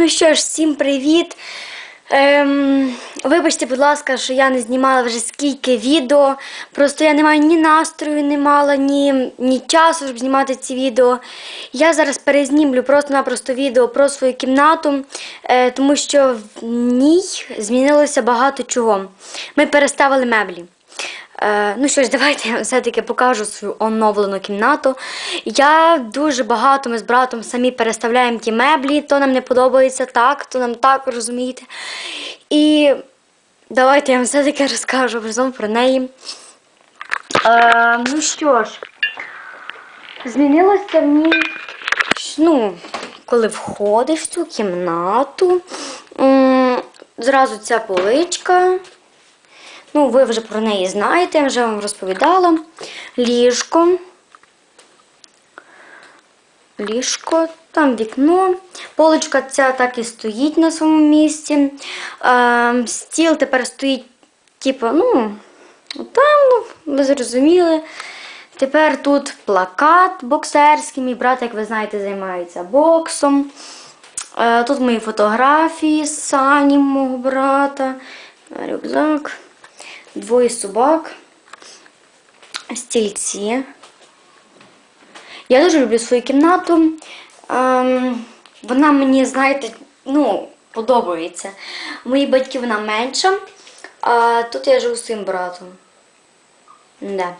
Ну що ж, всім привіт. Ем, вибачте, будь ласка, що я не знімала вже скільки відео. Просто я не маю ні настрою, не мала, ні, ні часу, щоб знімати ці відео. Я зараз перезнімлю просто-напросто відео про свою кімнату, е, тому що в ній змінилося багато чого. Ми переставили меблі. Е, ну що ж, давайте я все-таки покажу свою оновлену кімнату. Я дуже багато, ми з братом самі переставляємо ті меблі, то нам не подобається так, то нам так, розумієте. І давайте я вам все-таки розкажу разом про неї. Е, ну що ж, змінилося в ну, коли входиш в цю кімнату, зразу ця поличка. Ну, ви вже про неї знаєте, я вже вам розповідала. Ліжко. Ліжко, там вікно. Поличка ця так і стоїть на своєму місці. Е, стіл тепер стоїть, типу, ну, там, ну, ви зрозуміли. Тепер тут плакат боксерський. Мій брат, як ви знаєте, займається боксом. Е, тут мої фотографії з Сані, мого брата, рюкзак двоє собак, стільці. Я дуже люблю свою кімнату. Ем, вона мені, знаєте, ну, подобається. Мої батьки вона менша, а тут я живу з своїм братом. Да.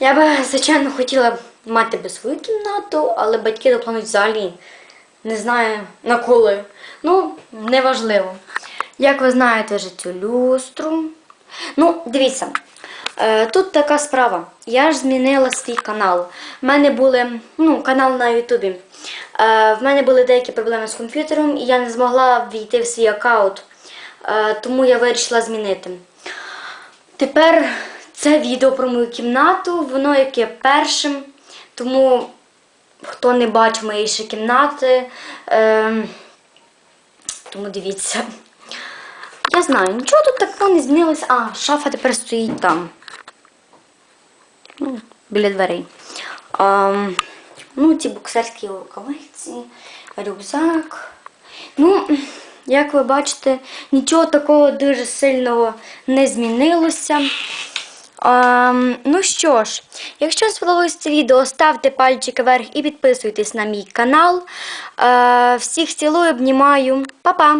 Я би, звичайно, хотіла мати би свою кімнату, але батьки допланують взагалі. Не знаю на коли. Ну, неважливо. Як ви знаєте вже цю люстру. Ну, дивіться, е, тут така справа. Я ж змінила свій канал. У мене були, ну, канал на Ютубі. Е, в мене були деякі проблеми з комп'ютером, і я не змогла війти в свій аккаунт, е, тому я вирішила змінити. Тепер це відео про мою кімнату, воно яке першим, тому хто не бачив моєї ще кімнати, е, тому дивіться. Я знаю, нічого тут такого не змінилося. А, шафа тепер стоїть там. Ну, біля дверей. А, ну, ці боксерські рукавиці, рюкзак. Ну, як ви бачите, нічого такого дуже сильного не змінилося. А, ну що ж, якщо сподобалось це відео, ставте пальчики вверх і підписуйтесь на мій канал. А, всіх цілую, обнімаю. Па-па!